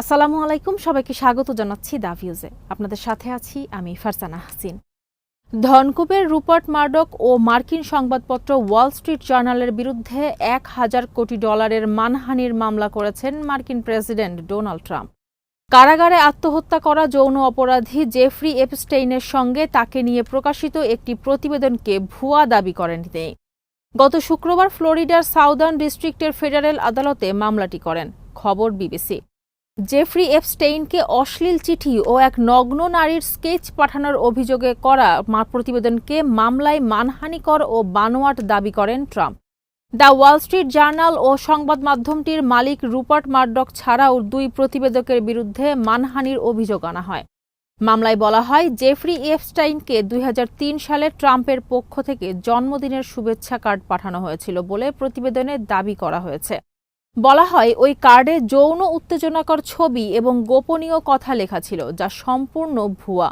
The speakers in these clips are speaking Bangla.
আসসালামু আলাইকুম, সবাইকে স্বাগত জানাচ্ছি দাভিউজে আপনাদের সাথে আছি আমি ফারজানা হাসিন। ধনকুবের রুপার্ট মার্ডক ও মার্কিন সংবাদপত্র ওয়াল স্ট্রিট জার্নালের বিরুদ্ধে এক হাজার কোটি ডলারের মানহানির মামলা করেছেন মার্কিন প্রেসিডেন্ট ডোনাল্ড ট্রাম্প। কারাগারে আত্মহত্যা করা যৌন অপরাধী জেফ্রি এপস্টেইনের সঙ্গে তাকে নিয়ে প্রকাশিত একটি প্রতিবেদনকে ভুয়া দাবি করেন তিনি। গত শুক্রবার ফ্লোরিডার সাউদার্ন ডিস্ট্রিক্টের ফেডারেল আদালতে মামলাটি করেন, খবর বিবিসি। জেফ্রি এফস্টেইনকে অশ্লীল চিঠি ও এক নগ্ন নারীর স্কেচ পাঠানোর অভিযোগে করা প্রতিবেদনকে মামলায় মানহানিকর ও বানোয়াট দাবি করেন Trump. The wall street journal ও সংবাদ মাধ্যমটির মালিক রুপার্ট মার্ডক ছাড়াও দুই প্রতিবেদকের বিরুদ্ধে মানহানির অভিযোগ আনা হয়। মামলায় বলা হয়, জেফ্রি এফস্টাইনকে দুই হাজার তিন সালে ট্রাম্পের পক্ষ থেকে জন্মদিনের শুভেচ্ছা কার্ড পাঠানো হয়েছিল বলে প্রতিবেদনে দাবি করা হয়েছে। বলা হয়, ওই কার্ডে যৌন উত্তেজনাকর ছবি এবং গোপনীয় কথা লেখা ছিল, যা সম্পূর্ণ ভুয়া।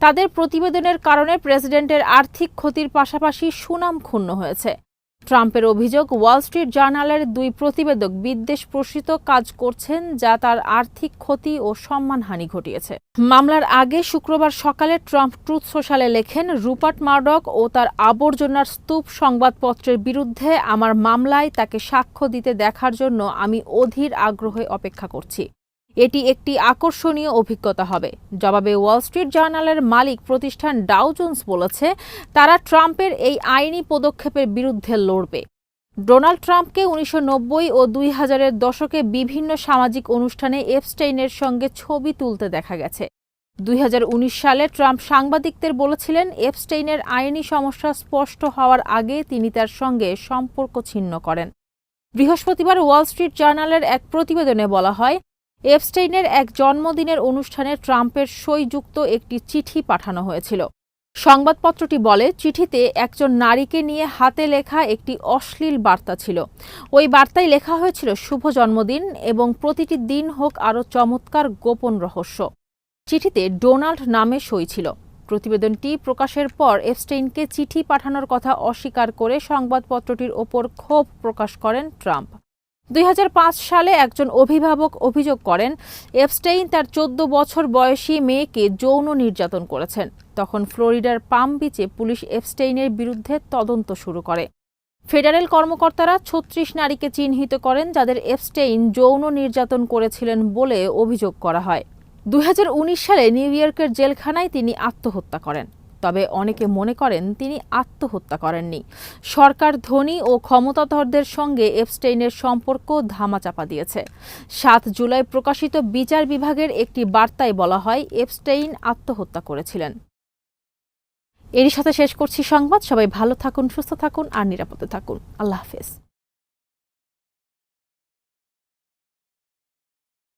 তাদের প্রতিবেদনের কারণে প্রেসিডেন্টের আর্থিক ক্ষতির পাশাপাশি সুনাম ক্ষুণ্ণ হয়েছে। ট্রাম্পের অভিযোগ, ওয়াল স্ট্রিট জার্নালের দুই প্রতিবেদক বিদ্বেষ প্রসূত কাজ করছেন যা তার আর্থিক ক্ষতি ও সম্মানহানি ঘটিয়েছে। মামলার আগে শুক্রবার সকালে ট্রাম্প ট্রুথ সোশ্যালে লেখেন, রুপার্ট মার্ডক ও তার আবর্জনার স্তূপ সংবাদপত্রের বিরুদ্ধে আমার মামলায় তাকে সাক্ষ্য দিতে দেখার জন্য আমি অধীর আগ্রহে অপেক্ষা করছি। এটি একটি আকর্ষণীয় অভিজ্ঞতা হবে। জবাবে ওয়াল স্ট্রিট জার্নালের মালিক প্রতিষ্ঠান ডাউ জোন্স বলেছে, তারা ট্রাম্পের এই আইনি পদক্ষেপের বিরুদ্ধে লড়বে। ডোনাল্ড ট্রাম্পকে উনিশশো নব্বই ও দুই হাজারের দশকে বিভিন্ন সামাজিক অনুষ্ঠানে এপস্টেইনের সঙ্গে ছবি তুলতে দেখা গেছে। দুই হাজার উনিশ সালে ট্রাম্প সাংবাদিকদের বলেছিলেন, এপস্টেইনের আইনি সমস্যা স্পষ্ট হওয়ার আগে তিনি তার সঙ্গে সম্পর্ক ছিন্ন করেন। বৃহস্পতিবার ওয়াল স্ট্রিট জার্নালের এক প্রতিবেদনে বলা হয় এপস্টেইনের এক জন্মদিনের অনুষ্ঠানে ট্রাম্পের সইযুক্ত একটি চিঠি পাঠানো হয়েছিল। সংবাদপত্রটি বলে, চিঠিতে একজন নারীকে নিয়ে হাতে লেখা একটি অশ্লীল বার্তা ছিল। ওই বার্তায় লেখা হয়েছিল, শুভ জন্মদিন এবং প্রতিটি দিন হোক আরও চমৎকার গোপন রহস্য। চিঠিতে ডোনাল্ড নামে সই ছিল। প্রতিবেদনটি প্রকাশের পর এপস্টেইনকে চিঠি পাঠানোর কথা অস্বীকার করে সংবাদপত্রটির ওপর ক্ষোভ প্রকাশ করেন ট্রাম্প। দুই হাজার পাঁচ সালে একজন অভিভাবক অভিযোগ করেন এফস্টেইন তার চোদ্দ বছর বয়সী মেয়েকে যৌন নির্যাতন করেছেন। তখন ফ্লোরিডার পাম বিচে পুলিশ এফস্টেইনের বিরুদ্ধে তদন্ত শুরু করে। ফেডারেল কর্মকর্তারা ছত্রিশ নারীকে চিহ্নিত করেন, যাদের এফস্টেইন যৌন নির্যাতন করেছিলেন বলে অভিযোগ করা হয়। দুই হাজার উনিশ সালে নিউ ইয়র্কের জেলখানায় তিনি আত্মহত্যা করেন। তবে অনেকে মনে করেন তিনি আত্মহত্যা করেননি। সরকার ধনী ও ক্ষমতাধরদের সঙ্গে এপস্টেইনের সম্পর্ক ধামাচাপা দিয়েছে। সাত জুলাই প্রকাশিত বিচার বিভাগের একটি বার্তায় বলা হয়, এপস্টেইন আত্মহত্যা করেছিলেন। এরই সাথে শেষ করছি সংবাদ। সবাই ভালো থাকুন, সুস্থ থাকুন আর নিরাপদে থাকুন। আল্লাহ হাফেজ।